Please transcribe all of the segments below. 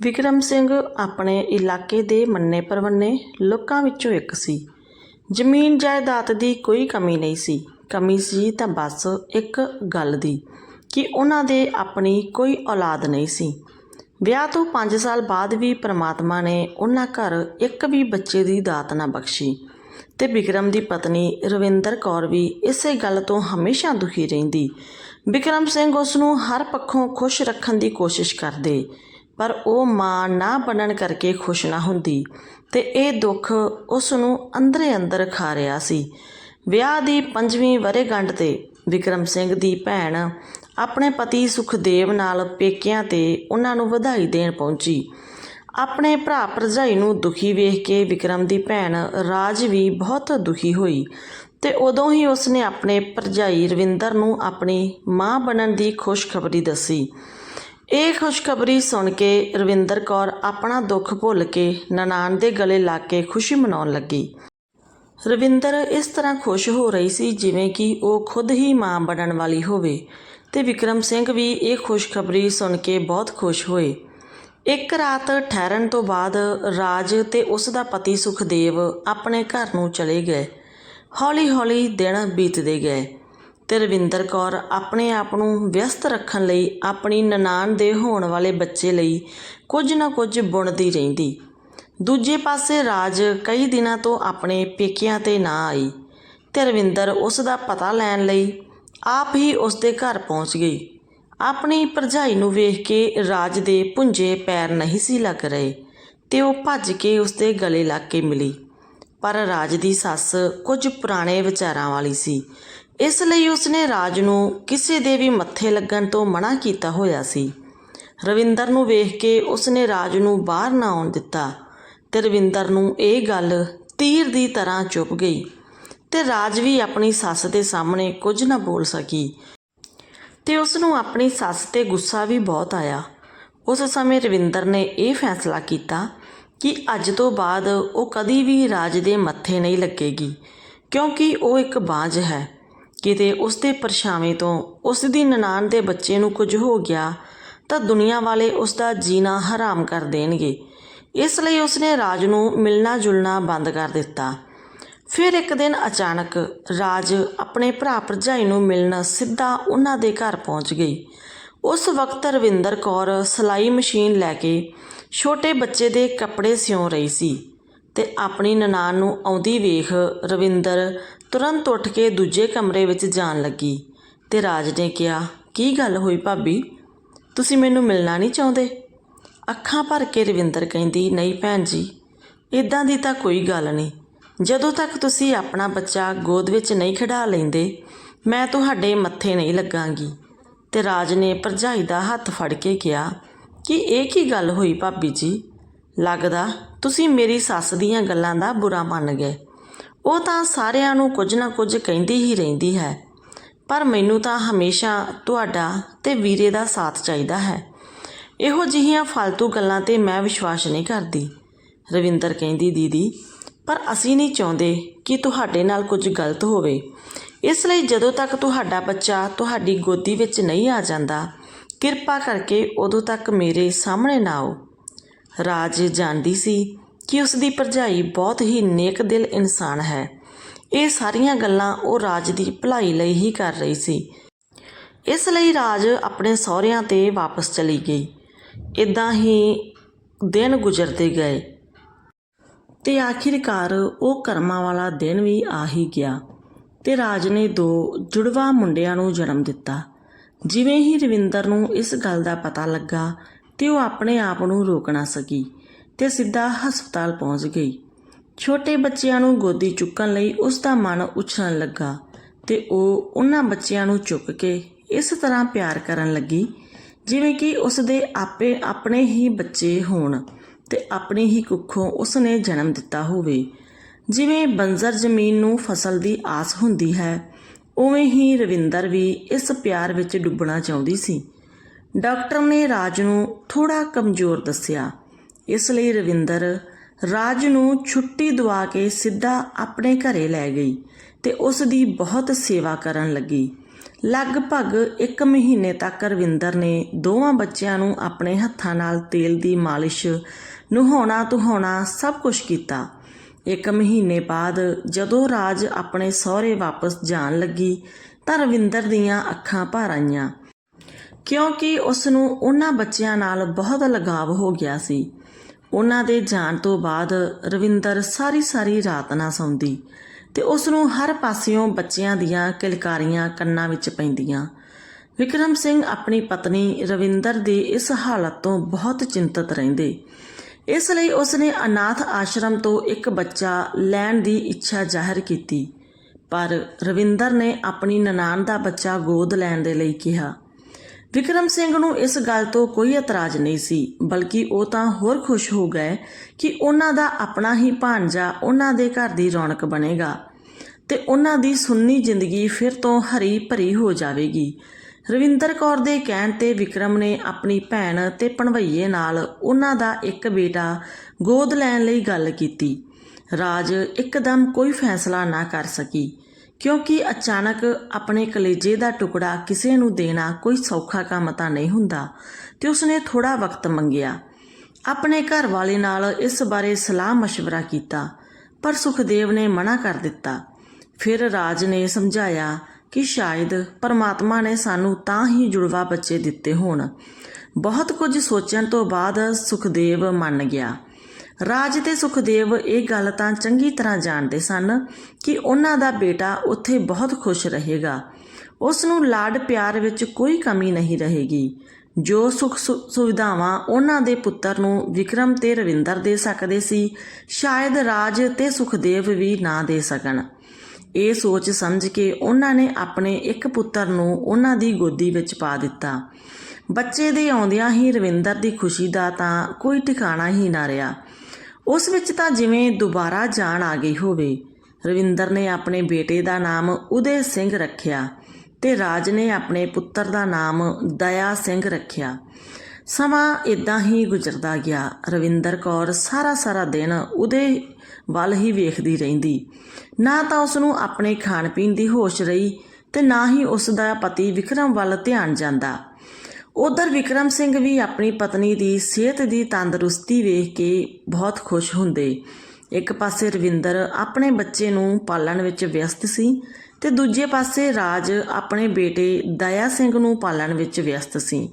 ਵਿਕਰਮ ਸਿੰਘ ਆਪਣੇ ਇਲਾਕੇ ਦੇ ਮੰਨੇ ਪ੍ਰਮੰਨੇ ਲੋਕਾਂ ਵਿੱਚੋਂ ਇੱਕ ਸੀ। ਜ਼ਮੀਨ ਜਾਇਦਾਦ ਦੀ ਕੋਈ ਕਮੀ ਨਹੀਂ ਸੀ। ਕਮੀ ਸੀ ਤਾਂ ਬਸ ਇੱਕ ਗੱਲ ਦੀ ਕਿ ਉਹਨਾਂ ਦੇ ਆਪਣੀ ਕੋਈ ਔਲਾਦ ਨਹੀਂ ਸੀ। ਵਿਆਹ ਤੋਂ 5 ਸਾਲ ਬਾਅਦ ਵੀ ਪ੍ਰਮਾਤਮਾ ਨੇ ਉਹਨਾਂ ਘਰ ਇੱਕ ਵੀ ਬੱਚੇ ਦੀ ਦਾਤ ਨਾ ਬਖਸ਼ੀ ਤੇ ਵਿਕਰਮ ਦੀ ਪਤਨੀ ਰਵਿੰਦਰ ਕੌਰ ਵੀ ਇਸੇ ਗੱਲ ਤੋਂ ਹਮੇਸ਼ਾ ਦੁਖੀ ਰਹਿੰਦੀ। ਵਿਕਰਮ ਸਿੰਘ ਉਸ ਨੂੰ ਹਰ ਪੱਖੋਂ ਖੁਸ਼ ਰੱਖਣ ਦੀ ਕੋਸ਼ਿਸ਼ ਕਰਦੇ ਪਰ ਉਹ ਮਾਂ ਨਾ ਬਣਨ ਕਰਕੇ ਖੁਸ਼ ਨਾ ਹੁੰਦੀ ਤੇ ਇਹ ਦੁੱਖ ਉਸ ਨੂੰ ਅੰਦਰੇ ਅੰਦਰ ਖਾ ਰਿਹਾ ਸੀ। ਵਿਆਹ ਦੀ ਪੰਜਵੀਂ ਵਰ੍ਹੇਗੰਢ ਤੇ ਵਿਕਰਮ ਸਿੰਘ ਦੀ ਭੈਣ ਆਪਣੇ ਪਤੀ ਸੁਖਦੇਵ ਨਾਲ ਪੇਕਿਆਂ ਤੇ ਉਹਨਾਂ ਨੂੰ ਵਧਾਈ ਦੇਣ ਪਹੁੰਚੀ। ਆਪਣੇ ਭਰਾ ਭਰਜਾਈ ਨੂੰ ਦੁਖੀ ਵੇਖ ਕੇ ਵਿਕਰਮ ਦੀ ਭੈਣ ਰਾਜ ਵੀ ਬਹੁਤ ਦੁਖੀ ਹੋਈ ਤੇ ਉਦੋਂ ਹੀ ਉਸਨੇ ਆਪਣੇ ਭਰਜਾਈ ਰਵਿੰਦਰ ਨੂੰ ਆਪਣੀ ਮਾਂ ਬਣਨ ਦੀ ਖੁਸ਼ਖਬਰੀ ਦੱਸੀ। ਇਹ ਖੁਸ਼ਖਬਰੀ ਸੁਣ ਕੇ ਰਵਿੰਦਰ ਕੌਰ ਆਪਣਾ ਦੁੱਖ ਭੁੱਲ ਕੇ ਨਨਾਣ ਦੇ ਗਲੇ ਲਾ ਕੇ ਖੁਸ਼ੀ ਮਨਾਉਣ ਲੱਗੀ। ਰਵਿੰਦਰ ਇਸ ਤਰ੍ਹਾਂ ਖੁਸ਼ ਹੋ ਰਹੀ ਸੀ ਜਿਵੇਂ ਕਿ ਉਹ ਖੁਦ ਹੀ ਮਾਂ ਬਣਨ ਵਾਲੀ ਹੋਵੇ ਤੇ ਵਿਕਰਮ ਸਿੰਘ ਵੀ ਇਹ ਖੁਸ਼ਖਬਰੀ ਸੁਣ ਕੇ ਬਹੁਤ ਖੁਸ਼ ਹੋਏ। ਇੱਕ ਰਾਤ ਠਹਿਰਨ ਤੋਂ ਬਾਅਦ ਰਾਜ ਤੇ ਉਸ ਦਾ ਪਤੀ ਸੁਖਦੇਵ ਆਪਣੇ ਘਰ ਨੂੰ ਚਲੇ ਗਏ। ਹੌਲੀ-ਹੌਲੀ ਦਿਨ ਬੀਤਦੇ ਗਏ। ਤੇ ਰਵਿੰਦਰ ਕੌਰ ਆਪਣੇ ਆਪ ਨੂੰ ਵਿਅਸਤ ਰੱਖਣ ਲਈ ਆਪਣੀ ਨਨਾਣ ਦੇ ਹੋਣ ਵਾਲੇ ਬੱਚੇ ਲਈ ਕੁਝ ਨਾ ਕੁਝ ਬੁਣਦੀ ਰਹਿੰਦੀ। ਦੂਜੇ ਪਾਸੇ ਰਾਜ ਕਈ ਦਿਨਾਂ ਤੋਂ ਆਪਣੇ ਪੇਕਿਆਂ ਤੇ ਨਾ ਆਈ। ਤੇ ਰਵਿੰਦਰ ਉਸ ਦਾ ਪਤਾ ਲੈਣ ਲਈ ਆਪ ਹੀ ਉਸ ਦੇ ਘਰ ਪਹੁੰਚ ਗਈ। ਆਪਣੀ ਭਰਜਾਈ ਨੂੰ ਵੇਖ ਕੇ ਰਾਜ ਦੇ ਪੁੰਜੇ ਪੈਰ ਨਹੀਂ ਸੀ ਲੱਗ ਰਹੇ ਤੇ ਉਹ ਭੱਜ ਕੇ ਉਸ ਦੇ ਗਲੇ ਲੱਗ ਕੇ ਮਿਲੀ। ਪਰ ਰਾਜ ਦੀ ਸੱਸ ਕੁਝ ਪੁਰਾਣੇ ਵਿਚਾਰਾਂ ਵਾਲੀ ਸੀ। ਇਸ ਲਈ ਉਸਨੇ ਰਾਜ ਨੂੰ ਕਿਸੇ ਦੇ ਵੀ ਮੱਥੇ ਲੱਗਣ ਤੋਂ ਮਨਾ ਕੀਤਾ ਹੋਇਆ ਸੀ। ਰਵਿੰਦਰ ਨੂੰ ਵੇਖ ਕੇ ਉਸਨੇ ਰਾਜ ਨੂੰ ਬਾਹਰ ਨਾ ਆਉਣ ਦਿੱਤਾ ਤੇ ਰਵਿੰਦਰ ਨੂੰ ਇਹ ਗੱਲ ਤੀਰ ਦੀ ਤਰ੍ਹਾਂ ਚੁੱਭ ਗਈ ਤੇ ਰਾਜ ਵੀ ਆਪਣੀ ਸੱਸ ਦੇ ਸਾਹਮਣੇ ਕੁਝ ਨਾ ਬੋਲ ਸਕੀ। ਤੇ ਉਸ ਨੂੰ ਆਪਣੀ ਸੱਸ ਤੇ ਗੁੱਸਾ ਵੀ ਬਹੁਤ ਆਇਆ। ਉਸ ਸਮੇਂ ਰਵਿੰਦਰ ਨੇ ਇਹ ਫੈਸਲਾ ਕੀਤਾ ਕਿ ਅੱਜ ਤੋਂ ਬਾਅਦ ਉਹ ਕਦੀ ਵੀ ਰਾਜ ਦੇ ਮੱਥੇ ਨਹੀਂ ਲੱਗੇਗੀ, ਕਿਉਂਕਿ ਉਹ ਇੱਕ ਬਾਝ ਹੈ। ਕਿਤੇ ਉਸ ਦੇ ਪਰਛਾਵੇਂ ਤੋਂ ਉਸ ਦੀ ਨਨਾਣ ਦੇ ਬੱਚੇ ਨੂੰ ਕੁਝ ਹੋ ਗਿਆ ਤਾਂ ਦੁਨੀਆ ਵਾਲੇ ਉਸ ਦਾ ਜੀਣਾ ਹਰਾਮ ਕਰ ਦੇਣਗੇ। ਇਸ ਲਈ ਉਸਨੇ ਰਾਜ ਨੂੰ ਮਿਲਣਾ ਜੁਲਣਾ ਬੰਦ ਕਰ ਦਿੱਤਾ। ਫਿਰ ਇੱਕ ਦਿਨ ਅਚਾਨਕ ਰਾਜ ਆਪਣੇ ਭਰਾ ਭਰਜਾਈ ਨੂੰ ਮਿਲਣ ਸਿੱਧਾ ਉਹਨਾਂ ਦੇ ਘਰ ਪਹੁੰਚ ਗਈ। ਉਸ ਵਕਤ ਰਵਿੰਦਰ ਕੌਰ ਸਲਾਈ ਮਸ਼ੀਨ ਲੈ ਕੇ ਛੋਟੇ ਬੱਚੇ ਦੇ ਕੱਪੜੇ ਸਿਉਂ ਰਹੀ ਸੀ ਤੇ ਆਪਣੀ ਨਨਾਣ ਨੂੰ ਆਉਂਦੀ ਵੇਖ ਰਵਿੰਦਰ ਤੁਰੰਤ ਉੱਠ ਕੇ ਦੂਜੇ ਕਮਰੇ ਵਿੱਚ ਜਾਣ ਲੱਗੀ ਤੇ ਰਾਜ ਨੇ ਕਿਹਾ, ਕੀ ਗੱਲ ਹੋਈ ਭਾਬੀ? ਤੁਸੀਂ ਮੈਨੂੰ ਮਿਲਣਾ ਨਹੀਂ ਚਾਹੁੰਦੇ? ਅੱਖਾਂ ਭਰ ਕੇ ਰਵਿੰਦਰ ਕਹਿੰਦੀ, ਨਹੀਂ ਭੈਣ ਜੀ ਇਦਾਂ ਦੀ ਤਾਂ ਕੋਈ ਗੱਲ ਨਹੀਂ। ਜਦੋਂ ਤੱਕ ਤੁਸੀਂ ਆਪਣਾ ਬੱਚਾ ਗੋਦ ਵਿੱਚ ਨਹੀਂ ਖਿਡਾ ਲੈਂਦੇ, ਮੈਂ ਤੁਹਾਡੇ ਮੱਥੇ ਨਹੀਂ ਲੱਗਾਂਗੀ। ਤੇ ਰਾਜ ਨੇ ਭਰਜਾਈ ਦਾ ਹੱਥ ਫੜ ਕੇ ਕਿਹਾ, ਕਿ ਇਹ ਕੀ ਗੱਲ ਹੋਈ ਭਾਬੀ ਜੀ? ਲੱਗਦਾ ਤੁਸੀਂ ਮੇਰੀ ਸੱਸ ਦੀਆਂ ਗੱਲਾਂ ਦਾ ਬੁਰਾ ਮੰਨ ਗਏ। ਉਹ ਤਾਂ ਸਾਰਿਆਂ ਨੂੰ ਕੁਝ ਨਾ ਕੁਝ ਕਹਿੰਦੀ ਹੀ ਰਹਿੰਦੀ ਹੈ। ਪਰ ਮੈਨੂੰ ਤਾਂ ਹਮੇਸ਼ਾ ਤੁਹਾਡਾ ਤੇ ਵੀਰੇ ਦਾ ਸਾਥ ਚਾਹੀਦਾ ਹੈ। ਇਹੋ ਜਿਹੀਆਂ ਫालतू ਗੱਲਾਂ ਤੇ ਮੈਂ ਵਿਸ਼ਵਾਸ ਨਹੀਂ ਕਰਦੀ, ਰਵਿੰਦਰ ਕਹਿੰਦੀ, ਦੀਦੀ, ਪਰ ਅਸੀਂ ਨਹੀਂ ਚਾਹੁੰਦੇ ਕਿ ਤੁਹਾਡੇ ਨਾਲ ਕੁਝ ਗਲਤ ਹੋਵੇ। ਇਸ ਲਈ ਜਦੋਂ ਤੱਕ ਤੁਹਾਡਾ ਬੱਚਾ ਤੁਹਾਡੀ ਗੋਦੀ ਵਿੱਚ ਨਹੀਂ ਆ ਜਾਂਦਾ, ਕਿਰਪਾ ਕਰਕੇ ਉਦੋਂ ਤੱਕ ਮੇਰੇ ਸਾਹਮਣੇ ਨਾ ਆਓ। ਰਾਜ ਜਾਣਦੀ ਸੀ ਕਿ ਉਸ ਦੀ ਭਰਜਾਈ ਬਹੁਤ ਹੀ ਨੇਕ ਦਿਲ ਇਨਸਾਨ ਹੈ। ਇਹ ਸਾਰੀਆਂ ਗੱਲਾਂ ਉਹ ਰਾਜ ਦੀ ਭਲਾਈ ਲਈ ਹੀ ਕਰ ਰਹੀ ਸੀ। ਇਸ ਲਈ ਰਾਜ ਆਪਣੇ ਸਹੁਰਿਆਂ ਤੇ ਵਾਪਸ ਚਲੀ ਗਈ। ਇਦਾਂ ਹੀ ਦਿਨ ਗੁਜ਼ਰਦੇ ਗਏ ਤੇ ਆਖਿਰਕਾਰ ਉਹ ਕਰਮਾਂ ਵਾਲਾ ਦਿਨ ਵੀ ਆ ਹੀ ਗਿਆ ਤੇ ਰਾਜ ਨੇ ਦੋ ਜੁੜਵਾ ਮੁੰਡਿਆਂ ਨੂੰ ਜਨਮ ਦਿੱਤਾ। ਜਿਵੇਂ ਹੀ ਰਵਿੰਦਰ ਨੂੰ ਇਸ ਗੱਲ ਦਾ ਪਤਾ ਲੱਗਾ ਤੇ ਉਹ ਆਪਣੇ ਆਪ ਨੂੰ ਰੋਕ ਨਾ ਸਕੀ। ਤੇ ਸਿੱਧਾ ਹਸਪਤਾਲ ਪਹੁੰਚ ਗਈ। ਛੋਟੇ ਬੱਚਿਆਂ ਨੂੰ ਗੋਦੀ ਚੁੱਕਣ ਲਈ ਉਸ ਦਾ ਮਨ ਉਛਲਣ ਲੱਗਾ ਤੇ ਉਹ ਉਹਨਾਂ ਬੱਚਿਆਂ ਨੂੰ ਚੁੱਕ ਕੇ ਇਸ ਤਰ੍ਹਾਂ ਪਿਆਰ ਕਰਨ ਲੱਗੀ, ਜਿਵੇਂ ਕਿ ਉਸ ਦੇ ਆਪੇ ਆਪਣੇ ਹੀ ਬੱਚੇ ਹੋਣ ਤੇ ਆਪਣੀ ਹੀ ਕੁੱਖੋਂ ਉਸ ਨੇ ਜਨਮ ਦਿੱਤਾ ਹੋਵੇ। ਜਿਵੇਂ ਬੰਜ਼ਰ ਜ਼ਮੀਨ ਨੂੰ ਫਸਲ ਦੀ ਆਸ ਹੁੰਦੀ ਹੈ, ਉਵੇਂ ਹੀ ਰਵਿੰਦਰ ਵੀ ਇਸ ਪਿਆਰ ਵਿੱਚ ਡੁੱਬਣਾ ਚਾਹੁੰਦੀ ਸੀ। ਡਾਕਟਰ ਨੇ ਰਾਜ ਨੂੰ ਥੋੜਾ ਕਮਜ਼ੋਰ ਦੱਸਿਆ ਇਸ ਲਈ ਰਵਿੰਦਰ ਰਾਜ ਨੂੰ ਛੁੱਟੀ ਦਵਾ ਕੇ ਸਿੱਧਾ ਆਪਣੇ ਘਰੇ ਲੈ ਗਈ ਤੇ ਉਸ ਦੀ ਬਹੁਤ ਸੇਵਾ ਕਰਨ ਲੱਗੀ। ਲਗਭਗ 1 ਮਹੀਨੇ ਤੱਕ ਰਵਿੰਦਰ ਨੇ ਦੋਵਾਂ ਬੱਚਿਆਂ ਨੂੰ ਆਪਣੇ ਹੱਥਾਂ ਨਾਲ ਤੇਲ ਦੀ ਮਾਲਿਸ਼, ਨਹਾਉਣਾ ਧੁਹਾਉਣਾ ਸਭ ਕੁਝ ਕੀਤਾ। ਇੱਕ ਮਹੀਨੇ ਬਾਅਦ ਜਦੋਂ ਰਾਜ ਆਪਣੇ ਸਹੁਰੇ ਵਾਪਸ ਜਾਣ ਲੱਗੀ ਤਾਂ ਰਵਿੰਦਰ ਦੀਆਂ ਅੱਖਾਂ ਭਰ ਆਈਆਂ। ਕਿਉਂਕਿ ਉਸ ਨੂੰ ਉਹਨਾਂ ਬੱਚਿਆਂ ਨਾਲ ਬਹੁਤ ਲਗਾਵ ਹੋ ਗਿਆ ਸੀ। ਉਹਨਾਂ ਦੇ ਜਾਣ ਤੋਂ ਬਾਅਦ ਰਵਿੰਦਰ ਸਾਰੀ ਸਾਰੀ ਰਾਤ ਨਾ ਸੌਂਦੀ ਤੇ ਉਸ ਨੂੰ ਹਰ ਪਾਸਿਓਂ ਬੱਚਿਆਂ ਦੀਆਂ ਕਿਲਕਾਰੀਆਂ ਕੰਨਾਂ ਵਿੱਚ ਪੈਂਦੀਆਂ। ਵਿਕਰਮ ਸਿੰਘ ਆਪਣੀ ਪਤਨੀ ਰਵਿੰਦਰ ਦੀ ਇਸ ਹਾਲਤ ਤੋਂ ਬਹੁਤ ਚਿੰਤਤ ਰਹਿੰਦੇ। ਇਸ ਲਈ ਉਸ ਨੇ ਅਨਾਥ ਆਸ਼ਰਮ ਤੋਂ ਇੱਕ ਬੱਚਾ ਲੈਣ ਦੀ ਇੱਛਾ ਜ਼ਾਹਿਰ ਕੀਤੀ। ਪਰ ਰਵਿੰਦਰ ਨੇ ਆਪਣੀ ਨਨਾਣ ਦਾ ਬੱਚਾ ਗੋਦ ਲੈਣ ਦੇ ਲਈ ਕਿਹਾ। ਵਿਕਰਮ ਸਿੰਘ ਨੂੰ ਇਸ ਗੱਲ ਤੋਂ ਕੋਈ ਇਤਰਾਜ਼ ਨਹੀਂ ਸੀ, ਬਲਕਿ ਉਹ ਤਾਂ ਹੋਰ ਖੁਸ਼ ਹੋ ਗਏ ਕਿ ਉਹਨਾਂ ਦਾ ਆਪਣਾ ਹੀ ਭਾਂਜਾ ਉਹਨਾਂ ਦੇ ਘਰ ਦੀ ਰੌਣਕ ਬਣੇਗਾ ਤੇ ਉਹਨਾਂ ਦੀ ਸੁੰਨੀ ਜ਼ਿੰਦਗੀ ਫਿਰ ਤੋਂ ਹਰੀ ਭਰੀ ਹੋ ਜਾਵੇਗੀ। ਰਵਿੰਦਰ ਕੌਰ ਦੇ ਕਹਿਣ ਤੇ ਵਿਕਰਮ ਨੇ ਆਪਣੀ ਭੈਣ ਤੇ ਭਣਵਈਏ ਨਾਲ ਉਹਨਾਂ ਦਾ ਇੱਕ ਬੇਟਾ ਗੋਦ ਲੈਣ ਲਈ ਗੱਲ ਕੀਤੀ। ਰਾਜ ਇੱਕਦਮ ਕੋਈ ਫੈਸਲਾ ਨਾ ਕਰ ਸਕੀ। ਕਿਉਂਕਿ ਅਚਾਨਕ ਆਪਣੇ ਕਲੇਜੇ ਦਾ ਟੁਕੜਾ ਕਿਸੇ ਨੂੰ ਦੇਣਾ ਕੋਈ ਸੌਖਾ ਕੰਮ ਤਾਂ ਨਹੀਂ ਹੁੰਦਾ ਤੇ ਉਸਨੇ ਥੋੜਾ ਵਕਤ ਮੰਗਿਆ। ਆਪਣੇ ਘਰ ਵਾਲੇ ਨਾਲ ਇਸ ਬਾਰੇ ਸਲਾਹ مشਵਰਾ ਕੀਤਾ, ਪਰ ਸੁਖਦੇਵ ਨੇ ਮਨਾ ਕਰ ਦਿੱਤਾ। ਫਿਰ ਰਾਜ ਨੇ ਸਮਝਾਇਆ ਕਿ ਸ਼ਾਇਦ ਪਰਮਾਤਮਾ ਨੇ ਸਾਨੂੰ ਤਾਂ ਹੀ ਜੁੜਵਾ ਬੱਚੇ ਦਿੱਤੇ ਹੋਣ। ਬਹੁਤ ਕੁਝ ਸੋਚਣ ਤੋਂ ਬਾਅਦ ਸੁਖਦੇਵ ਮੰਨ ਗਿਆ। ਰਾਜ ਤੇ ਸੁਖਦੇਵ ਇਹ ਗੱਲ ਤਾਂ ਚੰਗੀ ਤਰ੍ਹਾਂ ਜਾਣਦੇ ਸਨ ਕਿ ਉਹਨਾਂ ਦਾ ਬੇਟਾ ਉੱਥੇ ਬਹੁਤ ਖੁਸ਼ ਰਹੇਗਾ। ਉਸ ਨੂੰ ਲਾਡ ਪਿਆਰ ਵਿੱਚ ਕੋਈ ਕਮੀ ਨਹੀਂ ਰਹੇਗੀ। ਜੋ ਸੁਖ ਸੁਵਿਧਾਵਾਂ ਉਹਨਾਂ ਦੇ ਪੁੱਤਰ ਨੂੰ ਵਿਕਰਮ ਤੇ ਰਵਿੰਦਰ ਦੇ ਸਕਦੇ ਸੀ, ਸ਼ਾਇਦ ਰਾਜ ਤੇ ਸੁਖਦੇਵ ਵੀ ਨਾ ਦੇ ਸਕਣ। ਇਹ ਸੋਚ ਸਮਝ ਕੇ ਉਹਨਾਂ ਨੇ ਆਪਣੇ ਇੱਕ ਪੁੱਤਰ ਨੂੰ ਉਹਨਾਂ ਦੀ ਗੋਦੀ ਵਿੱਚ ਪਾ ਦਿੱਤਾ। ਬੱਚੇ ਦੇ ਆਉਂਦਿਆਂ ਹੀ ਰਵਿੰਦਰ ਦੀ ਖੁਸ਼ੀ ਦਾ ਤਾਂ ਕੋਈ ਟਿਕਾਣਾ ਹੀ ਨਾ ਰਿਹਾ। ਉਸ ਵਿੱਚ ਤਾਂ ਜਿਵੇਂ ਦੁਬਾਰਾ ਜਾਨ ਆ ਗਈ ਹੋਵੇ। ਰਵਿੰਦਰ ਨੇ ਆਪਣੇ ਬੇਟੇ ਦਾ ਨਾਮ ਉਦੇ ਸਿੰਘ ਰੱਖਿਆ ਤੇ ਰਾਜ ਨੇ ਆਪਣੇ ਪੁੱਤਰ ਦਾ ਨਾਮ ਦਇਆ ਸਿੰਘ ਰੱਖਿਆ। ਸਮਾਂ ਇਦਾਂ ਹੀ ਗੁਜ਼ਰਦਾ ਗਿਆ। ਰਵਿੰਦਰ ਕੌਰ ਸਾਰਾ ਸਾਰਾ ਦਿਨ ਉਹਦੇ ਵੱਲ ਹੀ ਵੇਖਦੀ ਰਹਿੰਦੀ। ਨਾ ਤਾਂ ਉਸ ਨੂੰ ਆਪਣੇ ਖਾਣ ਪੀਣ ਦੀ ਹੋਸ਼ ਰਹੀ ਤੇ ਨਾ ਹੀ ਉਸ ਦਾ ਪਤੀ ਵਿਕਰਮ ਵੱਲ ਧਿਆਨ ਜਾਂਦਾ। ਉਧਰ ਵਿਕਰਮ ਸਿੰਘ ਵੀ ਆਪਣੀ ਪਤਨੀ ਦੀ ਸਿਹਤ ਦੀ ਤੰਦਰੁਸਤੀ ਵੇਖ ਕੇ ਬਹੁਤ ਖੁਸ਼ ਹੁੰਦੇ। ਇੱਕ ਪਾਸੇ ਰਵਿੰਦਰ ਆਪਣੇ ਬੱਚੇ ਨੂੰ ਪਾਲਣ ਵਿੱਚ ਵਿਅਸਤ ਸੀ ਤੇ ਦੂਜੇ ਪਾਸੇ ਰਾਜ ਆਪਣੇ ਬੇਟੇ ਦਇਆ ਸਿੰਘ ਨੂੰ ਪਾਲਣ ਵਿੱਚ ਵਿਅਸਤ ਸੀ।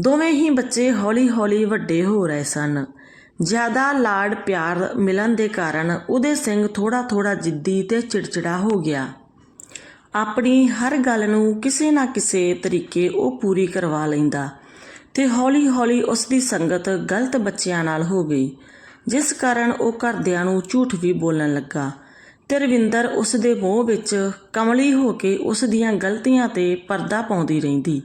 ਦੋਵੇਂ ਹੀ ਬੱਚੇ ਹੌਲੀ-ਹੌਲੀ ਵੱਡੇ ਹੋ ਰਹੇ ਸਨ। ਜ਼ਿਆਦਾ ਲਾਡ ਪਿਆਰ ਮਿਲਣ ਦੇ ਕਾਰਨ ਉਹਦੇ ਸਿੰਘ ਥੋੜਾ-ਥੋੜਾ ਜਿੱਦੀ ਤੇ ਚਿੜਚਿੜਾ ਹੋ ਗਿਆ। ਆਪਣੀ ਹਰ ਗੱਲ ਨੂੰ ਕਿਸੇ ਨਾ ਕਿਸੇ ਤਰੀਕੇ ਉਹ ਪੂਰੀ ਕਰਵਾ ਲੈਂਦਾ ਤੇ ਹੌਲੀ-ਹੌਲੀ ਉਸ ਦੀ ਸੰਗਤ ਗਲਤ ਬੱਚਿਆਂ ਨਾਲ ਹੋ ਗਈ, ਜਿਸ ਕਾਰਨ ਉਹ ਘਰਦਿਆਂ ਨੂੰ ਝੂਠ ਵੀ ਬੋਲਣ ਲੱਗਾ। ਤੇ ਰਵਿੰਦਰ ਉਸ ਦੇ ਮੋਹ ਵਿੱਚ ਕਮਲੀ ਹੋ ਕੇ ਉਸ ਦੀਆਂ ਗਲਤੀਆਂ ਤੇ ਪਰਦਾ ਪਾਉਂਦੀ ਰਹਿੰਦੀ।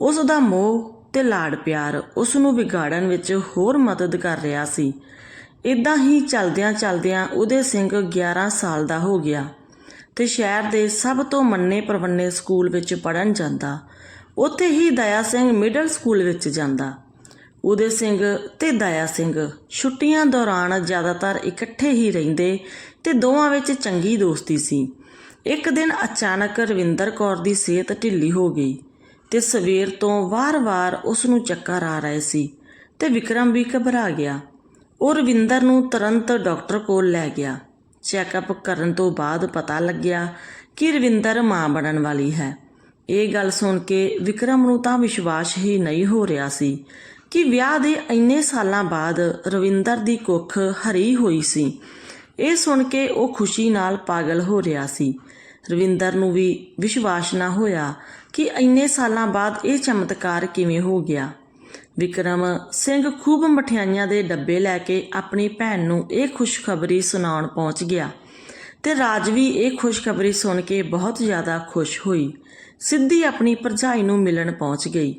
ਉਸ ਦਾ ਮੋਹ ਤੇ ਲਾੜ ਪਿਆਰ ਉਸ ਨੂੰ ਵਿਗਾੜਨ ਵਿੱਚ ਹੋਰ ਮਦਦ ਕਰ ਰਿਹਾ ਸੀ। ਇਦਾਂ ਹੀ ਚਲਦਿਆਂ ਚਲਦਿਆਂ ਉਹਦੇ ਸਿੰਘ 11 ਸਾਲ ਦਾ ਹੋ ਗਿਆ। ਤੇ ਸ਼ਹਿਰ ਦੇ ਸਭ ਤੋਂ ਮੰਨੇ ਪ੍ਰਵੰਨੇ ਸਕੂਲ ਵਿੱਚ ਪੜਨ ਜਾਂਦਾ। ਉੱਥੇ ਹੀ ਦਇਆ ਸਿੰਘ ਮਿਡਲ ਸਕੂਲ ਵਿੱਚ ਜਾਂਦਾ। ਉਦੇ ਸਿੰਘ ਤੇ ਦਇਆ ਸਿੰਘ ਛੁੱਟੀਆਂ ਦੌਰਾਨ ਜ਼ਿਆਦਾਤਰ ਇਕੱਠੇ ਹੀ ਰਹਿੰਦੇ ਤੇ ਦੋਵਾਂ ਵਿੱਚ ਚੰਗੀ ਦੋਸਤੀ ਸੀ। ਇੱਕ ਦਿਨ ਅਚਾਨਕ ਰਵਿੰਦਰ ਕੌਰ ਦੀ ਸਿਹਤ ਢਿੱਲੀ ਹੋ ਗਈ ਤੇ ਸਵੇਰ ਤੋਂ ਵਾਰ-ਵਾਰ ਉਸ ਨੂੰ ਚੱਕਰ ਆ ਰਹੇ ਸੀ ਤੇ ਵਿਕਰਮ ਵੀ ਘਬਰਾ ਗਿਆ। ਉਹ ਰਵਿੰਦਰ ਨੂੰ ਤੁਰੰਤ ਡਾਕਟਰ ਕੋਲ ਲੈ ਗਿਆ। ਚੈੱਕਅਪ ਕਰਨ ਤੋਂ ਬਾਅਦ ਪਤਾ ਲੱਗਿਆ ਕਿ ਰਵਿੰਦਰ ਮਾਂ ਬਣਨ ਵਾਲੀ ਹੈ। ਇਹ ਗੱਲ ਸੁਣ ਕੇ ਵਿਕਰਮ ਨੂੰ ਤਾਂ ਵਿਸ਼ਵਾਸ ਹੀ ਨਹੀਂ ਹੋ ਰਿਹਾ ਸੀ ਕਿ ਵਿਆਹ ਦੇ ਇੰਨੇ ਸਾਲਾਂ ਬਾਅਦ ਰਵਿੰਦਰ ਦੀ ਕੁੱਖ ਹਰੀ ਹੋਈ ਸੀ। ਇਹ ਸੁਣ ਕੇ ਉਹ ਖੁਸ਼ੀ ਨਾਲ ਪਾਗਲ ਹੋ ਰਿਹਾ ਸੀ। ਰਵਿੰਦਰ ਨੂੰ ਵੀ ਵਿਸ਼ਵਾਸ ਨਾ ਹੋਇਆ ਕਿ ਇੰਨੇ ਸਾਲਾਂ ਬਾਅਦ ਇਹ ਚਮਤਕਾਰ ਕਿਵੇਂ ਹੋ ਗਿਆ। ਵਿਕਰਮ ਸਿੰਘ ਖੂਬ ਮਠਿਆਈਆਂ ਦੇ ਡੱਬੇ ਲੈ ਕੇ ਆਪਣੀ ਭੈਣ ਨੂੰ ਇਹ ਖੁਸ਼ਖਬਰੀ ਸੁਣਾਉਣ ਪਹੁੰਚ ਗਿਆ ਤੇ ਰਾਜਵੀ ਇਹ ਖੁਸ਼ਖਬਰੀ ਸੁਣ ਕੇ ਬਹੁਤ ਜ਼ਿਆਦਾ ਖੁਸ਼ ਹੋਈ। ਸਿੱਧੀ ਆਪਣੀ ਭਰਜਾਈ ਨੂੰ ਮਿਲਣ ਪਹੁੰਚ ਗਈ।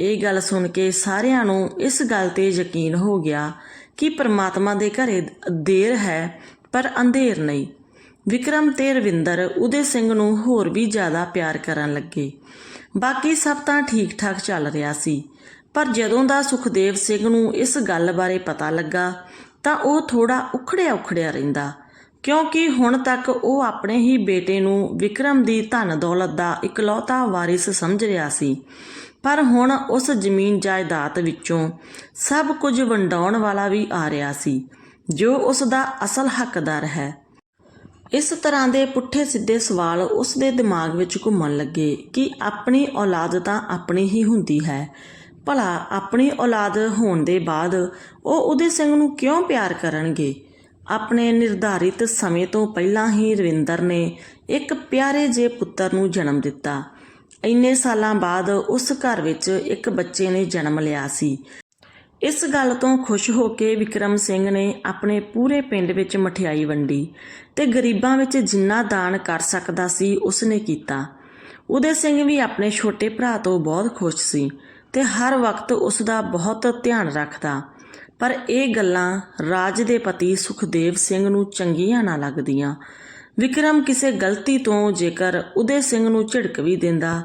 ਇਹ ਗੱਲ ਸੁਣ ਕੇ ਸਾਰਿਆਂ ਨੂੰ ਇਸ ਗੱਲ ਤੇ ਯਕੀਨ ਹੋ ਗਿਆ ਕਿ ਪ੍ਰਮਾਤਮਾ ਦੇ ਘਰੇ ਦੇਰ ਹੈ, ਪਰ ਅੰਧੇਰ ਨਹੀਂ। ਵਿਕਰਮ ਤੇ ਰਵਿੰਦਰ ਉਦੇ ਸਿੰਘ ਨੂੰ ਹੋਰ ਵੀ ਜ਼ਿਆਦਾ ਪਿਆਰ ਕਰਨ ਲੱਗੇ। ਬਾਕੀ ਸਭ ਤਾਂ ਠੀਕ ਠਾਕ ਚੱਲ ਰਿਹਾ ਸੀ। ਪਰ ਜਦੋਂ ਦਾ ਸੁਖਦੇਵ ਸਿੰਘ ਨੂੰ ਇਸ ਗੱਲ ਬਾਰੇ ਪਤਾ ਲੱਗਾ, ਤਾਂ ਉਹ ਥੋੜਾ ਉਖੜਿਆ ਉਖੜਿਆ ਰਹਿੰਦਾ, ਕਿਉਂਕਿ ਹੁਣ ਤੱਕ ਉਹ ਆਪਣੇ ਹੀ ਬੇਟੇ ਨੂੰ ਵਿਕਰਮ ਦੀ ਧਨ ਦੌਲਤ ਦਾ ਇਕਲੌਤਾ ਵਾਰਿਸ ਸਮਝ ਰਿਹਾ ਸੀ। ਪਰ ਹੁਣ ਉਸ ਜ਼ਮੀਨ ਜਾਇਦਾਦ ਵਿੱਚੋਂ ਸਭ ਕੁਝ ਵੰਡਾਉਣ ਵਾਲਾ ਵੀ ਆ ਰਿਹਾ ਸੀ, ਜੋ ਉਸ ਦਾ ਅਸਲ ਹੱਕਦਾਰ ਹੈ। ਇਸ ਤਰ੍ਹਾਂ ਦੇ ਪੁੱਠੇ ਸਿੱਧੇ ਸਵਾਲ ਉਸ ਦੇ ਦਿਮਾਗ ਵਿੱਚ ਘੁੰਮਣ ਲੱਗੇ ਕਿ ਆਪਣੀ ਔਲਾਦ ਤਾਂ ਆਪਣੀ ਹੀ ਹੁੰਦੀ ਹੈ ਭਲਾ ਆਪਣੀ ਔਲਾਦ ਹੋਣ ਦੇ ਬਾਅਦ ਉਹ ਉਦੇ ਸਿੰਘ ਨੂੰ ਕਿਉਂ ਪਿਆਰ ਕਰਨਗੇ? ਆਪਣੇ ਨਿਰਧਾਰਿਤ ਸਮੇਂ ਤੋਂ ਪਹਿਲਾਂ ਹੀ ਰਵਿੰਦਰ ਨੇ ਇੱਕ ਪਿਆਰੇ ਜਿਹੇ ਪੁੱਤਰ ਨੂੰ ਜਨਮ ਦਿੱਤਾ। ਇੰਨੇ ਸਾਲਾਂ ਬਾਅਦ ਉਸ ਘਰ ਵਿੱਚ ਇੱਕ ਬੱਚੇ ਨੇ ਜਨਮ ਲਿਆ ਸੀ। ਇਸ ਗੱਲ ਤੋਂ ਖੁਸ਼ ਹੋ ਕੇ ਵਿਕਰਮ ਸਿੰਘ ਨੇ ਆਪਣੇ ਪੂਰੇ ਪਿੰਡ ਵਿੱਚ ਮਠਿਆਈ ਵੰਡੀ ਤੇ ਗਰੀਬਾਂ ਵਿੱਚ ਜਿੰਨਾ ਦਾਨ ਕਰ ਸਕਦਾ ਸੀ ਉਸਨੇ ਕੀਤਾ। ਉਦੇ ਸਿੰਘ ਵੀ ਆਪਣੇ ਛੋਟੇ ਭਰਾ ਤੋਂ ਬਹੁਤ ਖੁਸ਼ ਸੀ। ਤੇ ਹਰ ਵਕਤ ਉਸ ਦਾ ਬਹੁਤ ਧਿਆਨ ਰੱਖਦਾ। ਪਰ ਇਹ ਗੱਲਾਂ ਰਾਜ ਦੇ ਪਤੀ ਸੁਖਦੇਵ ਸਿੰਘ ਨੂੰ ਚੰਗੀਆਂ ਨਾ ਲੱਗਦੀਆਂ। ਵਿਕਰਮ ਕਿਸੇ ਗਲਤੀ ਤੋਂ ਜੇਕਰ ਉਦੇ ਸਿੰਘ ਨੂੰ ਝਿੜਕ ਵੀ ਦਿੰਦਾ,